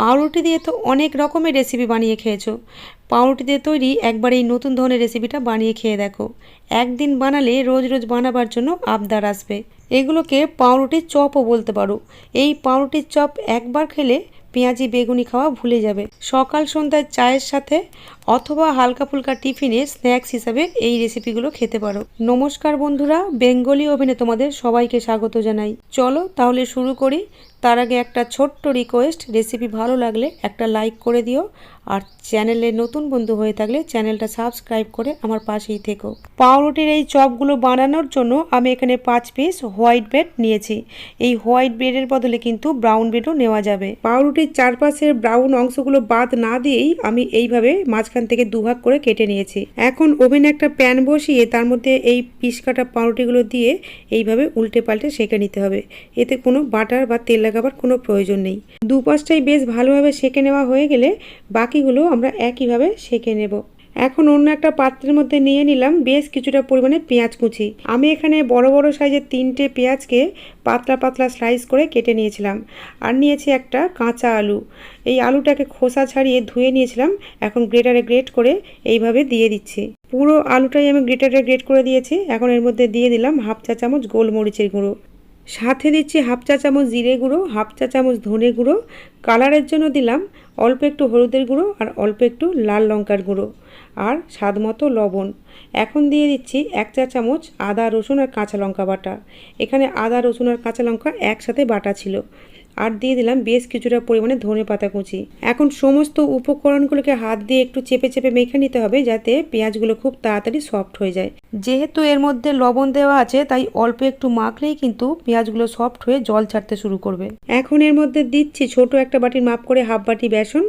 পাউরুটি দিয়ে তো অনেক রকমের রেসিপি বানিয়ে খেয়েছো। পাউরুটি দিয়ে তৈরি একবার এই নতুন ধরনের রেসিপিটা বানিয়ে খেয়ে দেখো। একদিন বানালে রোজ রোজ বানাবার জন্য আবদার আসবে। এগুলোকে পাউরুটির চপও বলতে পারো। এই পাউরুটির চপ একবার খেলে পেঁয়াজি, বেগুনি খাওয়া ভুলে যাবে। সকাল সন্ধ্যায় চায়ের সাথে অথবা হালকা ফুলকা টিফিনে স্ন্যাক্স হিসাবে এই রেসিপিগুলো খেতে পারো। নমস্কার বন্ধুরা, বেঙ্গলি ওভেনে তোমাদের সবাইকে স্বাগত জানাই। চলো তাহলে শুরু করি। তার আগে একটা ছোট্ট রিকোয়েস্ট রেসিপি ভালো লাগলে একটা লাইক করে দিও। আর চ্যানেলে নতুন বন্ধু হয়ে থাকলে চ্যানেলটা সাবস্ক্রাইব করে আমার পাশেই থেকো। পাউরুটির এই চপগুলো বানানোর জন্য আমি এখানে পাঁচ পিস হোয়াইট ব্রেড নিয়েছি। এই হোয়াইট ব্রেডের বদলে কিন্তু ব্রাউন ব্রেডও নেওয়া যাবে। পাউরুটির চারপাশের ব্রাউন অংশগুলো বাদ না দিয়েই আমি এইভাবে মাঝখান থেকে দুভাগ করে কেটে নিয়েছি। এখন ওভেনে একটা প্যান বসিয়ে তার মধ্যে এই পিস কাটা পাউরুটিগুলো দিয়ে এইভাবে উল্টে পাল্টে সেঁকে নিতে হবে। এতে কোনো বাটার বা তেল লাগাবার কোনো প্রয়োজন নেই। দুপাশটাই বেশ ভালোভাবে সেঁকে নেওয়া হয়ে গেলে বাকিগুলো আমরা একইভাবে সেঁকে নেব। এখন অন্য একটা পাত্রের মধ্যে নিয়ে নিলাম বেশ কিছুটা পরিমাণে পেঁয়াজ কুচি। আমি এখানে বড় বড় সাইজের তিনটে পেঁয়াজকে পাতলা পাতলা স্লাইস করে কেটে নিয়েছিলাম আর নিয়েছি একটা কাঁচা আলু। এই আলুটাকে খোসা ছাড়িয়ে ধুয়ে নিয়েছিলাম। এখন গ্রেটারে গ্রেট করে এইভাবে দিয়ে দিচ্ছি। পুরো আলুটাই আমি গ্রেটারে গ্রেট করে দিয়েছি। এখন এর মধ্যে দিয়ে দিলাম হাফ চা চামচ গোলমরিচের গুঁড়ো। সাথে দিচ্ছি হাফ চা চামচ জিরে গুঁড়ো, হাফ চা চামচ ধনে গুঁড়ো। কালারের জন্য দিলাম অল্প একটু হলুদের গুঁড়ো আর অল্প একটু লাল লঙ্কার গুঁড়ো আর স্বাদ মতো লবণ। এখন দিয়ে দিচ্ছি এক চা চামচ আদা, রসুন আর কাঁচা লঙ্কা বাটা। এখানে আদা, রসুন আর কাঁচা লঙ্কা একসাথে বাটা ছিল। আর দিয়ে দিলাম বেশ কিছুটা পরিমাণে ধনে পাতা কুচি। এখন সমস্ত উপকরণগুলোকে হাত দিয়ে একটু চেপে চেপে মেখে নিতে হবে যাতে পেঁয়াজগুলো খুব তাড়াতাড়ি সফট হয়ে যায়। যেহেতু এর মধ্যে লবণ দেওয়া আছে, তাই অল্প একটু মাখলেই কিন্তু পেঁয়াজগুলো সফট হয়ে জল ছাড়তে শুরু করবে। এখন এর মধ্যে দিচ্ছি ছোট একটা বাটির মাপ করে হাফ বাটি বেসন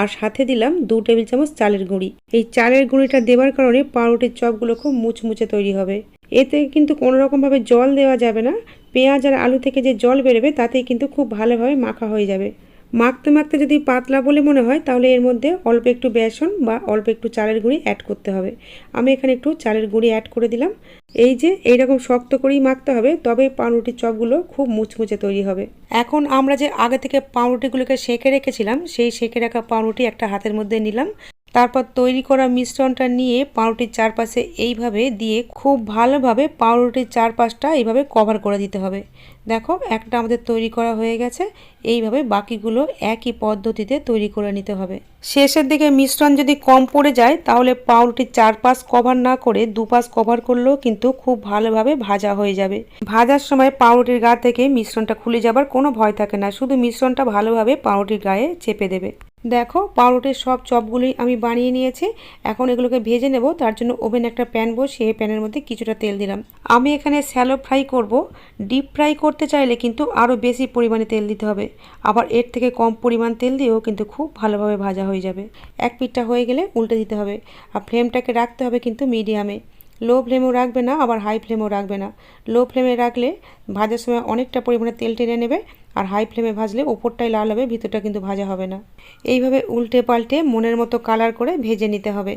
আর সাথে দিলাম দু টেবিল চামচ চালের গুঁড়ি। এই চালের গুঁড়িটা দেওয়ার কারণে পাউরুটির চপগুলো খুব মুচমুচে তৈরি হবে। এতে কিন্তু কোনো রকমভাবে জল দেওয়া যাবে না। পেঁয়াজ আর আলু থেকে যে জল বেরোবে তাতেই কিন্তু খুব ভালোভাবে মাখা হয়ে যাবে। মাখতে মাখতে যদি পাতলা বলে মনে হয়, তাহলে এর মধ্যে অল্প একটু বেসন বা অল্প একটু চালের গুঁড়ি অ্যাড করতে হবে। আমি এখানে একটু চালের গুঁড়ি অ্যাড করে দিলাম। এই যে, এইরকম শক্ত করেই মাখতে হবে, তবে পাউরুটির চপগুলো খুব মুচমুচে তৈরি হবে। এখন আমরা যে আগে থেকে পাউরুটিগুলোকে সেঁকে রেখেছিলাম, সেই সেঁকে রাখা পাউরুটি একটা হাতের মধ্যে নিলাম। তারপর তৈরি করা মিশ্রণটা নিয়ে পাউরুটির চারপাশে এইভাবে দিয়ে খুব ভালোভাবে পাউরুটির চারপাশটা এইভাবে কভার করে দিতে হবে। দেখো, একটা আমাদের তৈরি করা হয়ে গেছে। এইভাবে বাকিগুলো একই পদ্ধতিতে তৈরি করে নিতে হবে। শেষের দিকে মিশ্রণ যদি কম পড়ে যায়, তাহলে পাউরুটির চারপাশ কভার না করে দুপাশ কভার করলেও কিন্তু খুব ভালোভাবে ভাজা হয়ে যাবে। ভাজার সময় পাউরুটির গা থেকে মিশ্রণটা খুলে যাবার কোনো ভয় থাকে না। শুধু মিশ্রণটা ভালোভাবে পাউরুটির গায়ে চেপে দেবে। দেখো, পাউরুটির সব চপগুলি আমি বানিয়ে নিয়েছি। এখন এগুলোকে ভেজে নেব, তার জন্য ওভেন একটা প্যান বসিয়ে প্যানের মধ্যে কিছুটা তেল দিলাম। আমি এখানে স্যালো ফ্রাই করব। ডিপ ফ্রাই করতে চাইলে কিন্তু আরও বেশি পরিমাণে তেল দিতে হবে। আবার এর থেকে কম পরিমাণ তেল দিয়েও কিন্তু খুব ভালোভাবে ভাজা হয়ে যাবে। এক পিঠটা হয়ে গেলে উল্টে দিতে হবে। আর ফ্লেমটাকে রাখতে হবে কিন্তু মিডিয়ামে। লো ফ্লেমেও রাখবে না, আবার হাই ফ্লেমেও রাখবে না। লো ফ্লেমে রাখলে ভাজার সময় অনেকটা পরিমাণে তেল টেনে নেবে। আর হাই ফ্লেমে ভাজলে ওপরটাই লাল হবে, ভিতরটা কিন্তু ভাজা হবে না। এইভাবে উল্টে পাল্টে মনের মতো কালার করে ভেজে নিতে হবে।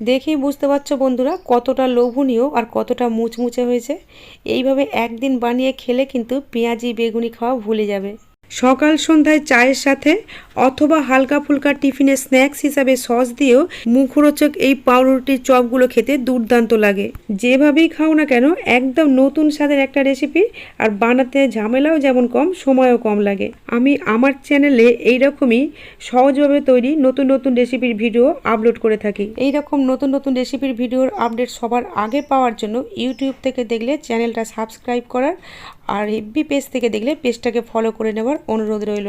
দেখেই বুঝতে পারছ বন্ধুরা কতটা লোভনীয় আর কতটা মুচমুচে হয়েছে। এইভাবে একদিন বানিয়ে খেলে কিন্তু পেঁয়াজি, বেগুনি খাওয়া ভুলে যাবে। সকাল সন্ধ্যায় চায়ের সাথে অথবা হালকা ফুলকা টিফিনে স্ন্যাক্স হিসাবে সস দিয়েও মুখরোচক এই পাউরুটির চপগুলো খেতে দুর্দান্ত লাগে। যেভাবেই খাও না কেন, একদম নতুন স্বাদের একটা রেসিপি আর বানাতে ঝামেলাও যেমন কম, সময়ও কম লাগে। আমি আমার চ্যানেলে এইরকমই সহজভাবে তৈরি নতুন নতুন রেসিপির ভিডিও আপলোড করে থাকি। এই রকম নতুন নতুন রেসিপির ভিডিওর আপডেট সবার আগে পাওয়ার জন্য ইউটিউব থেকে দেখলে চ্যানেলটা সাবস্ক্রাইব করার আর এফবি পেজ থেকে দেখলে পেজটাকে ফলো করে নেওয়ার অনুরোধ রইল।